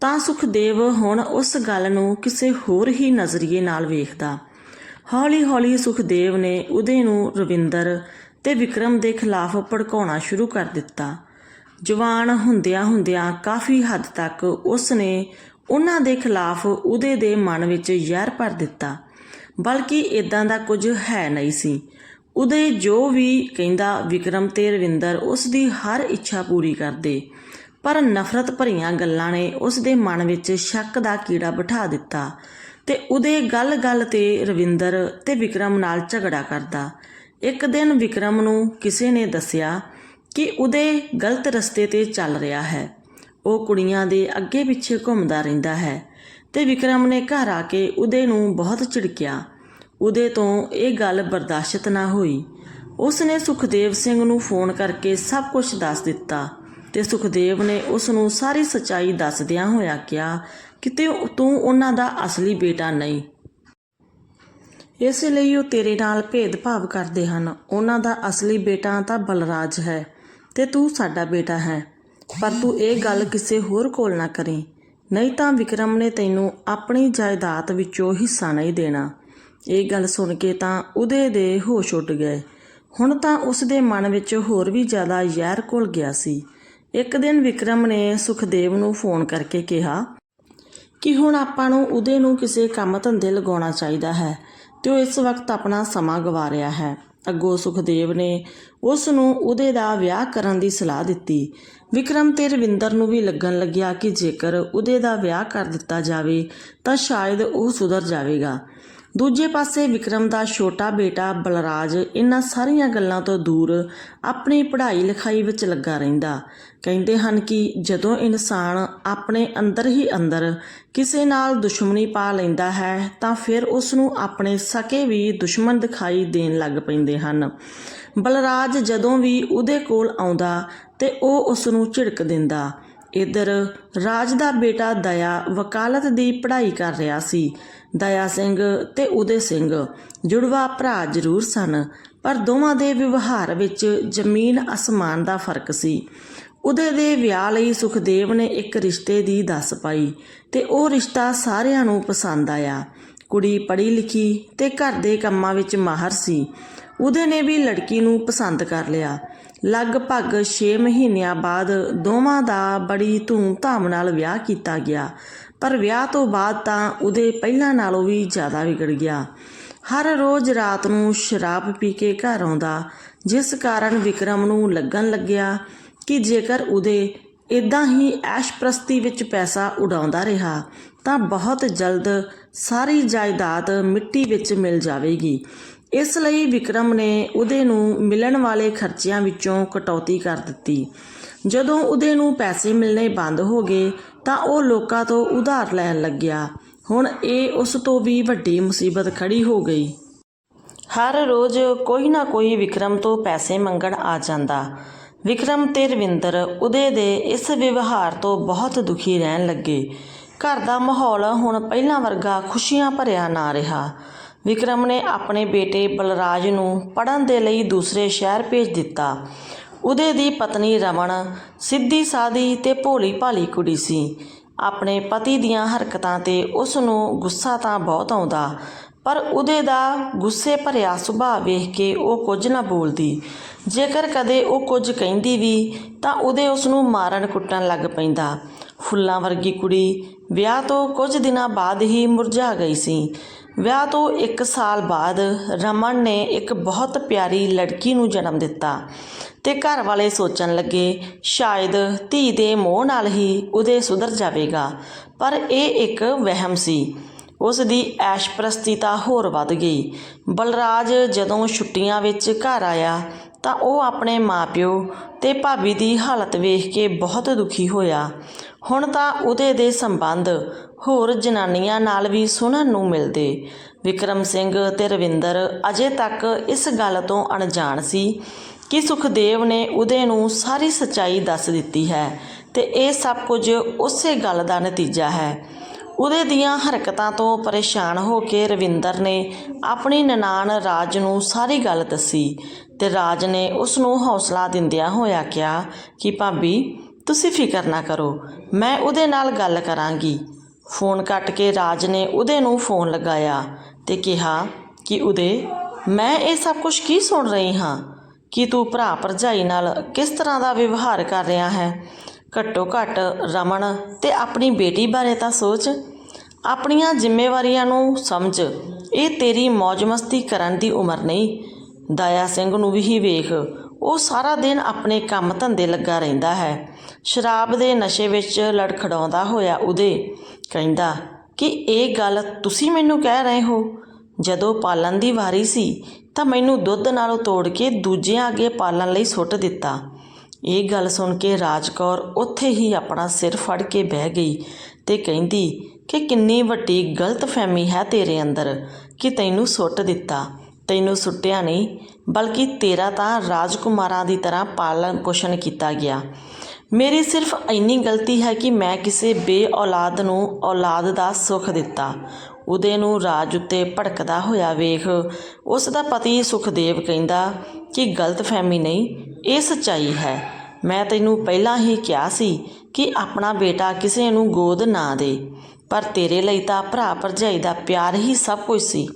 ਤਾਂ ਸੁਖਦੇਵ ਹੁਣ ਉਸ ਗੱਲ ਨੂੰ ਕਿਸੇ ਹੋਰ ਹੀ ਨਜ਼ਰੀਏ ਨਾਲ ਵੇਖਦਾ। ਹੌਲੀ-ਹੌਲੀ ਸੁਖਦੇਵ ਨੇ ਉਦੇ ਨੂੰ ਰਵਿੰਦਰ ਤੇ ਵਿਕਰਮ ਦੇ ਖਿਲਾਫ ਭੜਕਾਉਣਾ ਸ਼ੁਰੂ ਕਰ ਦਿੱਤਾ। ਜਵਾਨ ਹੁੰਦਿਆਂ-ਹੁੰਦਿਆਂ ਕਾਫੀ ਹੱਦ ਤੱਕ ਉਸ ਨੇ ਉਹਨਾਂ ਦੇ ਖਿਲਾਫ ਉਹਦੇ ਦੇ ਮਨ ਵਿੱਚ ਜ਼ਹਿਰ ਭਰ ਦਿੱਤਾ। ਬਲਕਿ ਇਦਾਂ ਦਾ ਕੁਝ ਹੈ ਨਹੀਂ ਸੀ। ਉਹਦੇ ਜੋ ਵੀ ਕਹਿੰਦਾ ਵਿਕਰਮ ਤੇ ਰਵਿੰਦਰ ਉਸ ਦੀ ਹਰ ਇੱਛਾ ਪੂਰੀ ਕਰਦੇ। ਪਰ ਨਫ਼ਰਤ ਭਰੀਆਂ ਗੱਲਾਂ ਨੇ ਉਸ ਦੇ ਮਨ ਵਿੱਚ ਸ਼ੱਕ ਦਾ ਕੀੜਾ ਬਿਠਾ ਦਿੱਤਾ ਤੇ ਉਹਦੇ ਗੱਲ-ਗੱਲ ਤੇ ਰਵਿੰਦਰ ਤੇ ਵਿਕਰਮ ਨਾਲ ਝਗੜਾ ਕਰਦਾ। ਇੱਕ ਦਿਨ ਵਿਕਰਮ ਨੂੰ ਕਿਸੇ ਨੇ ਦੱਸਿਆ ਕਿ ਉਹਦੇ ਗਲਤ ਰਸਤੇ ਤੇ ਚੱਲ ਰਿਹਾ ਹੈ। ਉਹ ਕੁੜੀਆਂ ਦੇ ਅੱਗੇ ਪਿੱਛੇ ਘੁੰਮਦਾ ਰਹਿੰਦਾ ਹੈ ਤੇ ਵਿਕਰਮ ਨੇ ਘਰ ਆ ਕੇ ਉਹਦੇ ਨੂੰ ਬਹੁਤ ਝਿੜਕਿਆ। ਉਹਦੇ ਤੋਂ ਇਹ ਗੱਲ ਬਰਦਾਸ਼ਤ ਨਾ ਹੋਈ। ਉਸ ਨੇ ਸੁਖਦੇਵ ਸਿੰਘ ਨੂੰ ਫੋਨ ਕਰਕੇ ਸਭ ਕੁਝ ਦੱਸ ਦਿੱਤਾ ਤੇ ਸੁਖਦੇਵ ਨੇ ਉਸ ਨੂੰ ਸਾਰੀ ਸੱਚਾਈ ਦੱਸਦਿਆਂ ਹੋਇਆ ਕਿਹਾ ਕਿ ਤੂੰ ਉਹਨਾਂ ਦਾ ਅਸਲੀ ਬੇਟਾ ਨਹੀਂ। ਇਸ ਲਈ ਉਹ ਤੇਰੇ ਨਾਲ ਭੇਦਭਾਵ ਕਰਦੇ ਹਨ। ਉਹਨਾਂ ਦਾ ਅਸਲੀ ਬੇਟਾ ਤਾਂ ਬਲਰਾਜ ਹੈ ਤੇ ਤੂੰ ਸਾਡਾ ਬੇਟਾ ਹੈ। ਪਰ ਤੂੰ ਇਹ ਗੱਲ ਕਿਸੇ ਹੋਰ ਕੋਲ ਨਾ ਕਰੀ। ਨਹੀਂ ਤਾਂ ਵਿਕਰਮ ਨੇ ਤੈਨੂੰ ਆਪਣੀ ਜਾਇਦਾਦ ਵਿੱਚੋਂ ਹਿੱਸਾ ਨਹੀਂ ਦੇਣਾ। ਇਹ ਗੱਲ ਸੁਣ ਕੇ ਤਾਂ ਉਹਦੇ ਦੇ ਹੋਸ਼ ਉੱਡ ਗਏ। ਹੁਣ ਤਾਂ ਉਸ ਦੇ ਮਨ ਵਿੱਚ ਹੋਰ ਵੀ ਜ਼ਿਆਦਾ ਯਾਰ ਘੁਲ ਗਿਆ ਸੀ। ਇੱਕ ਦਿਨ ਵਿਕਰਮ ਨੇ ਸੁਖਦੇਵ ਨੂੰ ਫੋਨ ਕਰਕੇ ਕਿਹਾ ਕਿ ਹੁਣ ਆਪਾਂ ਨੂੰ ਉਹਦੇ ਨੂੰ ਕਿਸੇ ਕੰਮ ਧੰਦੇ ਲਗਾਉਣਾ ਚਾਹੀਦਾ ਹੈ ਤੇ ਉਹ ਇਸ ਵਕਤ ਆਪਣਾ ਸਮਾਂ ਗਵਾ ਰਿਹਾ ਹੈ। ਅੱਗੋਂ ਸੁਖਦੇਵ ਨੇ ਉਸ ਨੂੰ ਉਹਦੇ ਦਾ ਵਿਆਹ ਕਰਨ ਦੀ ਸਲਾਹ ਦਿੱਤੀ ਵਿਕਰਮ ਤੇ ਰਵਿੰਦਰ ਨੂੰ ਵੀ ਲੱਗਣ ਲੱਗਿਆ ਕਿ ਜੇਕਰ ਉਹਦੇ ਦਾ ਵਿਆਹ ਕਰ ਦਿੱਤਾ ਜਾਵੇ, ਤਾਂ ਸ਼ਾਇਦ ਉਹ ਸੁਧਰ ਜਾਵੇਗਾ। ਦੂਜੇ ਪਾਸੇ ਵਿਕਰਮ ਦਾ ਛੋਟਾ ਬੇਟਾ ਬਲਰਾਜ ਇਹਨਾਂ ਸਾਰੀਆਂ ਗੱਲਾਂ ਤੋਂ ਦੂਰ ਆਪਣੀ ਪੜ੍ਹਾਈ ਲਿਖਾਈ ਵਿੱਚ ਲੱਗਾ ਰਹਿੰਦਾ। ਕਹਿੰਦੇ ਹਨ ਕਿ ਜਦੋਂ ਇਨਸਾਨ ਆਪਣੇ ਅੰਦਰ ਹੀ ਅੰਦਰ ਕਿਸੇ ਨਾਲ ਦੁਸ਼ਮਣੀ ਪਾ ਲੈਂਦਾ ਹੈ, ਤਾਂ ਫਿਰ ਉਸ ਨੂੰ ਆਪਣੇ ਸਕੇ ਵੀ ਦੁਸ਼ਮਣ ਦਿਖਾਈ ਦੇਣ ਲੱਗ ਪੈਂਦੇ ਹਨ। ਬਲਰਾਜ ਜਦੋਂ ਵੀ ਉਹਦੇ ਕੋਲ ਆਉਂਦਾ ਤੇ ਉਹ ਉਸ ਨੂੰ ਝਿੜਕ ਦਿੰਦਾ। ਇਧਰ ਰਾਜ ਦਾ ਬੇਟਾ ਦਇਆ ਵਕਾਲਤ ਦੀ ਪੜ੍ਹਾਈ ਕਰ ਰਿਹਾ ਸੀ। ਦਇਆ ਸਿੰਘ ਤੇ ਉਦੇ ਸਿੰਘ ਜੁੜਵਾ ਭਰਾ ਜ਼ਰੂਰ ਸਨ, ਪਰ ਦੋਵਾਂ ਦੇ ਵਿਵਹਾਰ ਵਿੱਚ ਜ਼ਮੀਨ ਅਸਮਾਨ ਦਾ ਫ਼ਰਕ ਸੀ। ਉਦੇ ਦੇ ਵਿਆਹ ਲਈ ਸੁਖਦੇਵ ਨੇ ਇੱਕ ਰਿਸ਼ਤੇ ਦੀ ਦੱਸ ਪਾਈ ਤੇ ਉਹ ਰਿਸ਼ਤਾ ਸਾਰਿਆਂ ਨੂੰ ਪਸੰਦ ਆਇਆ। ਕੁੜੀ ਪੜ੍ਹੀ ਲਿਖੀ ਤੇ ਘਰ ਦੇ ਕੰਮਾਂ ਵਿੱਚ ਮਾਹਰ ਸੀ। ਉਹਦੇ ਨੇ ਵੀ ਲੜਕੀ ਨੂੰ ਪਸੰਦ ਕਰ ਲਿਆ। ਲਗਭਗ 6 ਮਹੀਨਿਆਂ ਬਾਅਦ ਦੋਵਾਂ ਦਾ ਬੜੀ ਧੂਮ-ਧਾਮ ਨਾਲ ਵਿਆਹ ਕੀਤਾ ਗਿਆ। ਪਰ ਵਿਆਹ ਤੋਂ ਬਾਅਦ ਤਾਂ ਉਹਦੇ ਪਹਿਲਾਂ ਨਾਲੋਂ ਵੀ ਜ਼ਿਆਦਾ ਵਿਗੜ ਗਿਆ। ਹਰ ਰੋਜ਼ ਰਾਤ ਨੂੰ ਸ਼ਰਾਬ ਪੀ ਕੇ ਘਰ ਆਉਂਦਾ, ਜਿਸ ਕਾਰਨ ਵਿਕਰਮ ਨੂੰ ਲੱਗਣ ਲੱਗਿਆ ਕਿ ਜੇਕਰ ਉਹਦੇ ਇਦਾਂ ਹੀ ਐਸ਼ਪ੍ਰਸਤੀ ਵਿੱਚ ਪੈਸਾ ਉਡਾਉਂਦਾ ਰਿਹਾ, ਤਾਂ ਬਹੁਤ ਜਲਦ ਸਾਰੀ ਜਾਇਦਾਦ ਮਿੱਟੀ ਵਿੱਚ ਮਿਲ ਜਾਵੇਗੀ। ਇਸ ਲਈ ਵਿਕਰਮ ਨੇ ਉਹਦੇ ਨੂੰ ਮਿਲਣ ਵਾਲੇ ਖਰਚਿਆਂ ਵਿੱਚੋਂ ਕਟੌਤੀ ਕਰ ਦਿੱਤੀ। ਜਦੋਂ ਉਹਦੇ ਨੂੰ ਪੈਸੇ ਮਿਲਣੇ ਬੰਦ ਹੋ ਗਏ, ਤਾਂ ਉਹ ਲੋਕਾਂ ਤੋਂ ਉਧਾਰ ਲੈਣ ਲੱਗਿਆ। ਹੁਣ ਇਹ ਉਸ ਤੋਂ ਵੀ ਵੱਡੀ ਮੁਸੀਬਤ ਖੜੀ ਹੋ ਗਈ। ਹਰ ਰੋਜ਼ ਕੋਈ ਨਾ ਕੋਈ ਵਿਕਰਮ ਤੋਂ ਪੈਸੇ ਮੰਗਣ ਆ ਜਾਂਦਾ। ਵਿਕਰਮ ਤੇ ਰਵਿੰਦਰ ਉਹਦੇ ਦੇ ਇਸ ਵਿਵਹਾਰ ਤੋਂ ਬਹੁਤ ਦੁਖੀ ਰਹਿਣ ਲੱਗੇ। ਘਰ ਦਾ ਮਾਹੌਲ ਹੁਣ ਪਹਿਲਾਂ ਵਰਗਾ ਖੁਸ਼ੀਆਂ ਭਰਿਆ ਨਾ ਰਿਹਾ। ਵਿਕਰਮ ਨੇ ਆਪਣੇ ਬੇਟੇ ਬਲਰਾਜ ਨੂੰ ਪੜ੍ਹਨ ਦੇ ਲਈ ਦੂਸਰੇ ਸ਼ਹਿਰ ਭੇਜ ਦਿੱਤਾ। ਉਹਦੇ ਦੀ ਪਤਨੀ ਰਮਣ ਸਿੱਧੀ ਸਾਦੀ ਤੇ ਭੋਲੀ ਭਾਲੀ ਕੁੜੀ ਸੀ। ਆਪਣੇ ਪਤੀ ਦੀਆਂ ਹਰਕਤਾਂ ਤੇ ਉਸ ਨੂੰ ਗੁੱਸਾ ਤਾਂ ਬਹੁਤ ਆਉਂਦਾ, ਪਰ ਉਹਦੇ ਦਾ ਗੁੱਸੇ ਭਰਿਆ ਸੁਭਾਅ ਵੇਖ ਕੇ ਉਹ ਕੁਝ ਨਾ ਬੋਲਦੀ। ਜੇਕਰ ਕਦੇ ਉਹ ਕੁਝ ਕਹਿੰਦੀ ਵੀ, ਤਾਂ ਉਹਦੇ ਉਸ ਨੂੰ ਮਾਰਨ ਕੁੱਟਣ ਲੱਗ ਪੈਂਦਾ। ਫੁੱਲਾਂ ਵਰਗੀ ਕੁੜੀ ਵਿਆਹ ਤੋਂ ਕੁਝ ਦਿਨਾਂ ਬਾਅਦ ਹੀ ਮੁਰਝਾ ਗਈ ਸੀ। ਵਿਆਹ ਤੋਂ ਇੱਕ ਸਾਲ ਬਾਅਦ ਰਮਨ ਨੇ ਇੱਕ ਬਹੁਤ ਪਿਆਰੀ ਲੜਕੀ ਨੂੰ ਜਨਮ ਦਿੱਤਾ ਤੇ ਘਰ ਵਾਲੇ ਸੋਚਣ ਲੱਗੇ, ਸ਼ਾਇਦ ਧੀ ਦੇ ਮੋਹ ਨਾਲ ਹੀ ਉਹਦੇ ਸੁਧਰ ਜਾਵੇਗਾ। ਪਰ ਇਹ ਇੱਕ ਵਹਿਮ ਸੀ। ਉਸ ਦੀ ਐਸ਼ਪ੍ਰਸਤੀ ਤਾਂ ਹੋਰ ਵੱਧ ਗਈ। ਬਲਰਾਜ ਜਦੋਂ ਛੁੱਟੀਆਂ ਵਿੱਚ ਘਰ ਆਇਆ ਤਾਂ ਉਹ ਆਪਣੇ ਮਾਪਿਓ ਤੇ ਭਾਬੀ ਦੀ ਹਾਲਤ ਵੇਖ ਕੇ ਬਹੁਤ ਦੁਖੀ ਹੋਇਆ। ਹੁਣ ਤਾਂ ਉਹਦੇ ਦੇ ਸੰਬੰਧ ਹੋਰ ਜਨਾਨੀਆਂ ਨਾਲ ਵੀ ਸੁਣਨ ਨੂੰ ਮਿਲਦੇ। ਵਿਕਰਮ ਸਿੰਘ ਤੇ ਰਵਿੰਦਰ ਅਜੇ ਤੱਕ ਇਸ ਗੱਲ ਤੋਂ ਅਣਜਾਣ ਸੀ ਕਿ ਸੁਖਦੇਵ ਨੇ ਉਹਦੇ ਨੂੰ ਸਾਰੀ ਸੱਚਾਈ ਦੱਸ ਦਿੱਤੀ ਹੈ ਤੇ ਇਹ ਸਭ ਕੁਝ ਉਸੇ ਗੱਲ ਦਾ ਨਤੀਜਾ ਹੈ। ਉਹਦੇ ਦੀਆਂ ਹਰਕਤਾਂ ਤੋਂ ਪਰੇਸ਼ਾਨ ਹੋ ਕੇ ਰਵਿੰਦਰ ਨੇ ਆਪਣੀ ਨਨਾਣ ਰਾਜ ਨੂੰ ਸਾਰੀ ਗੱਲ ਦੱਸੀ ਤੇ ਰਾਜ ਨੇ ਉਸ ਨੂੰ ਹੌਸਲਾ ਦਿੰਦਿਆਂ ਹੋਇਆ ਕਿਹਾ ਕਿ ਭਾਬੀ, ਤੁਸੀਂ ਫਿਕਰ ਨਾ ਕਰੋ, ਮੈਂ ਉਹਦੇ ਨਾਲ ਗੱਲ ਕਰਾਂਗੀ। ਫੋਨ ਕੱਟ ਕੇ ਰਾਜ ਨੇ ਉਹਦੇ ਨੂੰ ਫੋਨ ਲਗਾਇਆ ਤੇ ਕਿਹਾ ਕਿ ਉਹਦੇ ਮੈਂ ਇਹ ਸਭ ਕੁਝ ਕੀ ਸੁਣ ਰਹੀ ਹਾਂ? ਕਿ ਤੂੰ ਭਰਾ ਭਰਜਾਈ ਨਾਲ ਕਿਸ ਤਰ੍ਹਾਂ ਦਾ ਵਿਵਹਾਰ ਕਰ ਰਿਹਾ ਹੈ? ਘੱਟੋ ਘੱਟ ਰਮਣ ਤੇ ਆਪਣੀ ਬੇਟੀ ਬਾਰੇ ਤਾਂ ਸੋਚ। ਆਪਣੀਆਂ ਜ਼ਿੰਮੇਵਾਰੀਆਂ ਨੂੰ ਸਮਝ। ਇਹ ਤੇਰੀ ਮौज ਮਸਤੀ ਕਰਨ ਦੀ ਉਮਰ ਨਹੀਂ। ਦਇਆ ਸਿੰਘ ਨੂੰ ਵੀ ਹੀ ਵੇਖ। ਉਹ ਸਾਰਾ ਦਿਨ ਆਪਣੇ ਕੰਮ ਧੰਦੇ ਲੱਗਾ ਰਹਿੰਦਾ ਹੈ। ਸ਼ਰਾਬ ਦੇ ਨਸ਼ੇ ਵਿੱਚ ਲੜਖੜਾਉਂਦਾ ਹੋਇਆ ਉਹਦੇ ਕਹਿੰਦਾ, ਕਿ ਇਹ ਗੱਲ ਤੁਸੀਂ ਮੈਨੂੰ ਕਹਿ ਰਹੇ ਹੋ? ਜਦੋਂ ਪਾਲਣ ਦੀ ਵਾਰੀ ਸੀ, ਤਾਂ ਮੈਨੂੰ ਦੁੱਧ ਨਾਲੋਂ ਤੋੜ ਕੇ ਦੂਜਿਆਂ ਅੱਗੇ ਪਾਲਣ ਲਈ ਸੁੱਟ ਦਿੱਤਾ। ਇਹ ਗੱਲ ਸੁਣ ਕੇ ਰਾਜਕੌਰ ਉੱਥੇ ਹੀ ਆਪਣਾ ਸਿਰ ਫੜ ਕੇ ਬਹਿ ਗਈ ਤੇ ਕਹਿੰਦੀ ਕਿ ਕਿੰਨੀ ਵੱਡੀ ਗਲਤਫਹਿਮੀ ਹੈ ਤੇਰੇ ਅੰਦਰ, ਕਿ ਤੈਨੂੰ ਸੁੱਟ ਦਿੱਤਾ। ਤੈਨੂੰ ਸੁੱਟਿਆ ਨਹੀਂ, ਬਲਕਿ ਤੇਰਾ ਤਾਂ ਰਾਜਕੁਮਾਰਾਂ ਦੀ ਤਰ੍ਹਾਂ ਪਾਲਣ ਪੋਸ਼ਣ ਕੀਤਾ ਗਿਆ। ਮੇਰੀ ਸਿਰਫ ਇੰਨੀ ਗਲਤੀ ਹੈ ਕਿ ਮੈਂ ਕਿਸੇ ਬੇਔਲਾਦ ਨੂੰ ਔਲਾਦ ਦਾ ਸੁੱਖ ਦਿੱਤਾ। ਉਹਦੇ ਨੂੰ ਰਾਜ ਉੱਤੇ ਭੜਕਦਾ ਹੋਇਆ ਵੇਖ, ਉਸ ਦਾ ਪਤੀ ਸੁਖਦੇਵ ਕਹਿੰਦਾ ਕਿ ਗਲਤਫਹਿਮੀ ਨਹੀਂ, ਇਹ ਸੱਚਾਈ ਹੈ। ਮੈਂ ਤੈਨੂੰ ਪਹਿਲਾਂ ਹੀ ਕਿਹਾ ਸੀ ਕਿ ਆਪਣਾ ਬੇਟਾ ਕਿਸੇ ਨੂੰ ਗੋਦ ਨਾ ਦੇ, ਪਰ ਤੇਰੇ ਲਈ ਤਾਂ ਭਰਾ ਭਰਜਾਈ ਦਾ ਪਿਆਰ ਹੀ ਸਭ ਕੁਝ ਸੀ।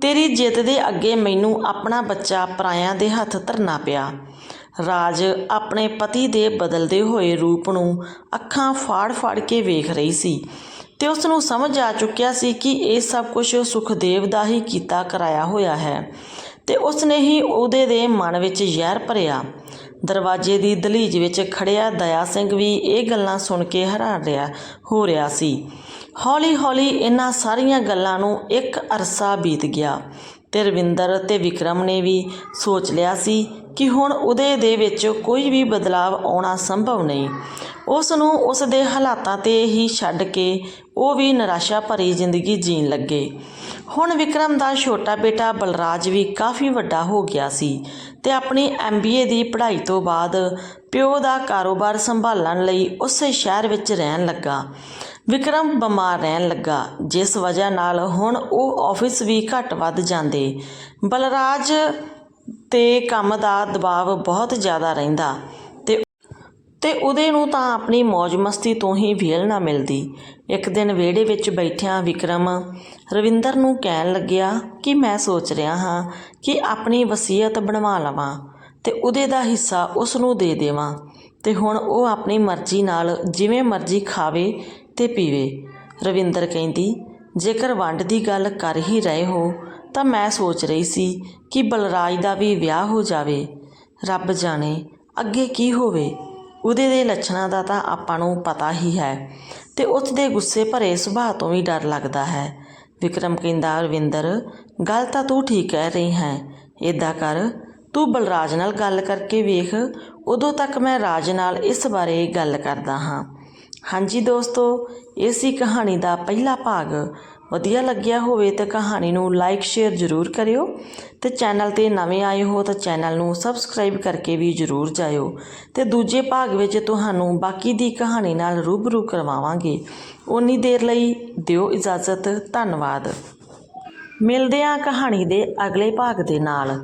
ਤੇਰੀ ਜਿੱਤ ਦੇ ਅੱਗੇ ਮੈਨੂੰ ਆਪਣਾ ਬੱਚਾ ਪਰਾਇਆਂ ਦੇ ਹੱਥ ਧਰਨਾ ਪਿਆ। ਰਾਜ ਆਪਣੇ ਪਤੀ ਦੇ ਬਦਲਦੇ ਹੋਏ ਰੂਪ ਨੂੰ ਅੱਖਾਂ ਫਾੜ-ਫਾੜ ਕੇ ਵੇਖ ਰਹੀ ਸੀ ਤੇ ਉਸ ਨੂੰ ਸਮਝ ਆ ਚੁੱਕਿਆ ਸੀ ਕਿ ਇਹ ਸਭ ਕੁਝ ਸੁਖਦੇਵ ਦਾ ਹੀ ਕੀਤਾ ਕਰਾਇਆ ਹੋਇਆ ਹੈ ਤੇ ਉਸ ਨੇ ਹੀ ਉਹਦੇ ਦੇ ਮਨ ਵਿੱਚ ਜ਼ਹਿਰ ਭਰਿਆ। ਦਰਵਾਜ਼ੇ ਦੀ ਦਲੀਜ ਵਿੱਚ ਖੜਿਆ ਦਇਆ ਸਿੰਘ ਵੀ ਇਹ ਗੱਲਾਂ ਸੁਣ ਕੇ ਹੈਰਾਨ ਰਿਹਾ ਹੋ ਰਿਹਾ ਸੀ। ਹੌਲੀ-ਹੌਲੀ ਇਹਨਾਂ ਸਾਰੀਆਂ ਗੱਲਾਂ ਨੂੰ ਇੱਕ ਅਰਸਾ ਬੀਤ ਗਿਆ। ਅਤੇ ਰਵਿੰਦਰ ਅਤੇ ਵਿਕਰਮ ਨੇ ਵੀ ਸੋਚ ਲਿਆ ਸੀ ਕਿ ਹੁਣ ਉਹਦੇ ਦੇ ਵਿੱਚ ਕੋਈ ਵੀ ਬਦਲਾਵ ਆਉਣਾ ਸੰਭਵ ਨਹੀਂ। ਉਸ ਨੂੰ ਉਸ ਦੇ ਹਾਲਾਤਾਂ ਤੇ ਹੀ ਛੱਡ ਕੇ ਉਹ ਵੀ ਨਿਰਾਸ਼ਾ ਭਰੀ ਜ਼ਿੰਦਗੀ ਜੀਣ ਲੱਗੇ। ਹੁਣ ਵਿਕਰਮ ਦਾ ਛੋਟਾ ਬੇਟਾ ਬਲਰਾਜ ਵੀ ਕਾਫੀ ਵੱਡਾ ਹੋ ਗਿਆ ਸੀ ਤੇ ਆਪਣੀ ਐਮਬੀਏ ਦੀ ਪੜ੍ਹਾਈ ਤੋਂ ਬਾਅਦ ਪਿਓ ਦਾ ਕਾਰੋਬਾਰ ਸੰਭਾਲਣ ਲਈ ਉਸੇ ਸ਼ਹਿਰ ਵਿੱਚ ਰਹਿਣ ਲੱਗਾ। ਵਿਕਰਮ ਬਿਮਾਰ ਰਹਿਣ ਲੱਗਾ, ਜਿਸ ਵਜ੍ਹਾ ਨਾਲ ਹੁਣ ਉਹ ਆਫਿਸ ਵੀ ਘੱਟ ਵੱਧ ਜਾਂਦੇ। ਬਲਰਾਜ ਤੇ ਕੰਮ ਦਾ ਦਬਾਅ ਬਹੁਤ ਜ਼ਿਆਦਾ ਰਹਿੰਦਾ ਤੇ ਤੇ ਉਹਦੇ ਨੂੰ ਤਾਂ ਆਪਣੀ ਮौज ਮਸਤੀ ਤੋਂ ਹੀ ਵਿਹਲ ਨਾ ਮਿਲਦੀ। ਇੱਕ ਦਿਨ ਵਿਹੜੇ ਵਿੱਚ ਬੈਠਿਆਂ ਵਿਕਰਮ ਰਵਿੰਦਰ ਨੂੰ ਕਹਿਣ ਲੱਗਿਆ ਕਿ ਮੈਂ ਸੋਚ ਰਿਹਾ ਹਾਂ ਕਿ ਆਪਣੀ ਵਸੀਅਤ ਬਣਵਾ ਲਵਾਂ ਤੇ ਉਹਦੇ ਦਾ ਹਿੱਸਾ ਉਸ ਨੂੰ ਦੇ ਦੇਵਾਂ ਤੇ ਹੁਣ ਉਹ ਆਪਣੀ ਮਰਜ਼ੀ ਨਾਲ ਜਿਵੇਂ ਮਰਜ਼ੀ ਖਾਵੇ ਤੇ ਪੀਵੇ। ਰਵਿੰਦਰ ਕਹਿੰਦੀ, ਜੇਕਰ ਵੰਡ ਦੀ ਗੱਲ ਕਰ ਹੀ ਰਹੇ ਹੋ, ਤਾਂ ਮੈਂ ਸੋਚ ਰਹੀ ਸੀ ਕਿ ਬਲਰਾਜ ਦਾ ਵੀ ਵਿਆਹ ਹੋ ਜਾਵੇ। ਰੱਬ ਜਾਣੇ ਅੱਗੇ ਕੀ ਹੋਵੇ। ਉਹਦੇ ਦੇ ਲੱਛਣਾਂ ਦਾ ਤਾਂ ਆਪਾਂ ਨੂੰ ਪਤਾ ਹੀ ਹੈ ਤੇ ਉਸ ਦੇ ਗੁੱਸੇ ਭਰੇ ਸੁਭਾਅ ਤੋਂ ਵੀ ਡਰ ਲੱਗਦਾ ਹੈ। ਵਿਕਰਮ ਕਹਿੰਦਾ, ਰਵਿੰਦਰ, ਗੱਲ ਤਾਂ ਤੂੰ ਠੀਕ ਕਹਿ ਰਹੀ ਹੈ। ਇਦਾਂ ਕਰ, ਤੂੰ ਬਲਰਾਜ ਨਾਲ ਗੱਲ ਕਰਕੇ ਵੇਖ, ਉਦੋਂ ਤੱਕ ਮੈਂ ਰਾਜ ਨਾਲ ਇਸ ਬਾਰੇ ਗੱਲ ਕਰਦਾ ਹਾਂ। ਹਾਂਜੀ ਦੋਸਤੋ, ਇਹ ਸੀ ਕਹਾਣੀ ਦਾ ਪਹਿਲਾ ਭਾਗ। ਵਧੀਆ ਲੱਗਿਆ ਹੋਵੇ ਤਾਂ ਕਹਾਣੀ ਨੂੰ ਲਾਈਕ ਸ਼ੇਅਰ ਜ਼ਰੂਰ ਕਰਿਓ ਤੇ ਚੈਨਲ ਤੇ ਨਵੇਂ ਆਏ ਹੋ ਤਾਂ ਚੈਨਲ ਨੂੰ ਸਬਸਕ੍ਰਾਈਬ ਕਰਕੇ ਵੀ ਜ਼ਰੂਰ ਜਾਇਓ ਤੇ ਦੂਜੇ ਭਾਗ ਵਿੱਚ ਤੁਹਾਨੂੰ ਬਾਕੀ ਦੀ ਕਹਾਣੀ ਨਾਲ ਰੂਬਰੂ ਕਰਵਾਵਾਂਗੇ। ਉਨੀ ਦੇਰ ਲਈ ਦਿਓ ਇਜਾਜ਼ਤ, ਧੰਨਵਾਦ। ਮਿਲਦੇ ਹਾਂ ਕਹਾਣੀ ਦੇ ਅਗਲੇ ਭਾਗ ਦੇ ਨਾਲ।